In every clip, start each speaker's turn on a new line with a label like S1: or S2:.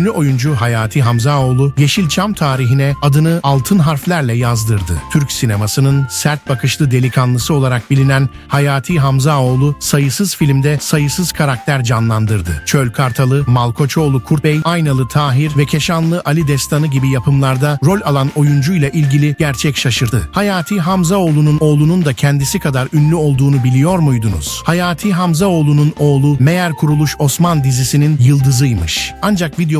S1: ünlü oyuncu Hayati Hamzaoğlu Yeşilçam tarihine adını altın harflerle yazdırdı. Türk sinemasının sert bakışlı delikanlısı olarak bilinen Hayati Hamzaoğlu sayısız filmde sayısız karakter canlandırdı. Çöl Kartalı, Malkoçoğlu Kurt Bey, Aynalı Tahir ve Keşanlı Ali Destanı gibi yapımlarda rol alan oyuncuyla ilgili gerçek şaşırdı. Hayati Hamzaoğlu'nun oğlunun da kendisi kadar ünlü olduğunu biliyor muydunuz? Hayati Hamzaoğlu'nun oğlu Meğer Kuruluş Osman dizisinin yıldızıymış. Ancak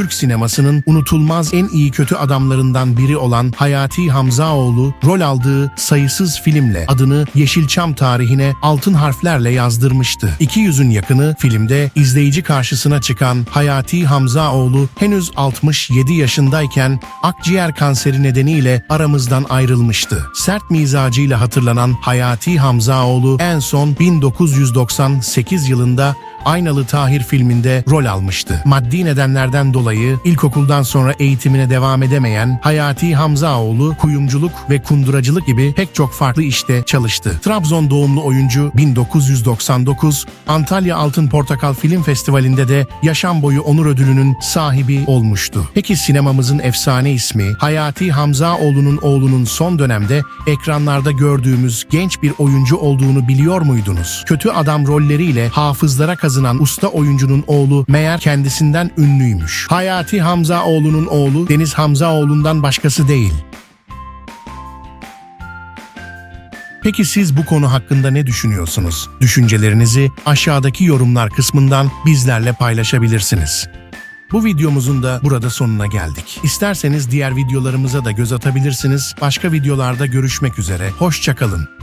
S1: Türk sinemasının unutulmaz en iyi kötü adamlarından biri olan Hayati Hamzaoğlu rol aldığı sayısız filmle adını Yeşilçam tarihine altın harflerle yazdırmıştı. 200'ün yakını filmde izleyici karşısına çıkan Hayati Hamzaoğlu henüz 67 yaşındayken akciğer kanseri nedeniyle aramızdan ayrılmıştı. Sert mizacıyla hatırlanan Hayati Hamzaoğlu en son 1998 yılında Aynalı Tahir filminde rol almıştı. Maddi nedenlerden dolayı ilkokuldan sonra eğitimine devam edemeyen Hayati Hamzaoğlu kuyumculuk ve kunduracılık gibi pek çok farklı işte çalıştı. Trabzon doğumlu oyuncu 1999 Antalya Altın Portakal Film Festivali'nde de yaşam boyu onur ödülünün sahibi olmuştu. Peki sinemamızın efsane ismi Hayati Hamzaoğlu'nun oğlunun son dönemde ekranlarda gördüğümüz genç bir oyuncu olduğunu biliyor muydunuz? Kötü adam rolleriyle hafızlara kazınan usta oyuncunun oğlu meğer kendisinden ünlüymüş. Hayati Hamzaoğlu'nun oğlu Deniz Hamzaoğlu'ndan başkası değil. Peki siz bu konu hakkında ne düşünüyorsunuz? Düşüncelerinizi aşağıdaki yorumlar kısmından bizlerle paylaşabilirsiniz. Bu videomuzun da burada sonuna geldik. İsterseniz diğer videolarımıza da göz atabilirsiniz. Başka videolarda görüşmek üzere. Hoşçakalın.